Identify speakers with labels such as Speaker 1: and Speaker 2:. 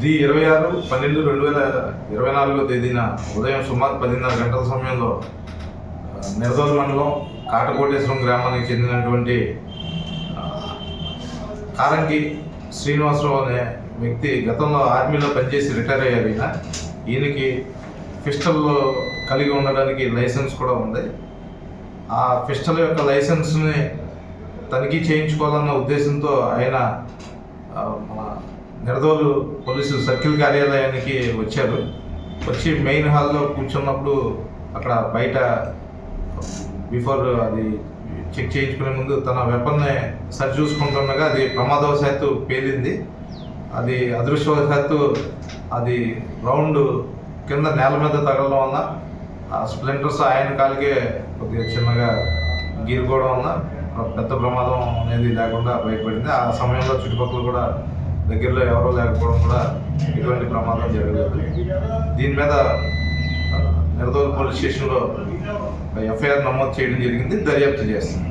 Speaker 1: The ఇరవై ఆరు పన్నెండు రెండు వేల ఇరవై నాలుగో తేదీన ఉదయం సుమారు పదిన్నర గంటల సమయంలో నిర్దోల్ మండలం కాటకోటేశ్వరం గ్రామానికి చెందినటువంటి కారంకి శ్రీనివాసరావు అనే వ్యక్తి గతంలో ఆర్మీలో పనిచేసి రిటైర్ అయ్యారు ఈయన. ఈయనకి పిస్టల్ కలిగి ఉండడానికి లైసెన్స్ కూడా ఉంది. ఆ పిస్టల్ యొక్క లైసెన్స్ని తనిఖీ చేయించుకోవాలన్న ఉద్దేశంతో ఆయన మన నిడదోలు పోలీసు సర్కిల్ కార్యాలయానికి వచ్చారు. వచ్చి మెయిన్ హాల్లో కూర్చున్నప్పుడు అక్కడ బయట బిఫోర్ అది చెక్ చేయించుకునే ముందు తన వెపన్ని సరి చూసుకుంటుండగా అది ప్రమాదవశాత్తు పేలింది. అది అదృష్టవశాత్తు అది రౌండ్ కింద నేల మీద తగలడం వల్ల ఆ స్ప్లెండర్స్ ఆయన కాలికే కొద్దిగా చిన్నగా గీరుకోవడం వల్ల పెద్ద ప్రమాదం అనేది లేకుండా బయటపడింది ఆ సమయంలో చుట్టుపక్కల కూడా దగ్గరలో ఎవరో లేకపోవడం కూడా ఎటువంటి ప్రమాదం జరగలేదు. దీని మీద ఆ, పోలీస్ స్టేషన్లో ఎఫ్ఐఆర్ నమోదు చేయడం జరిగింది దర్యాప్తు చేస్తుంది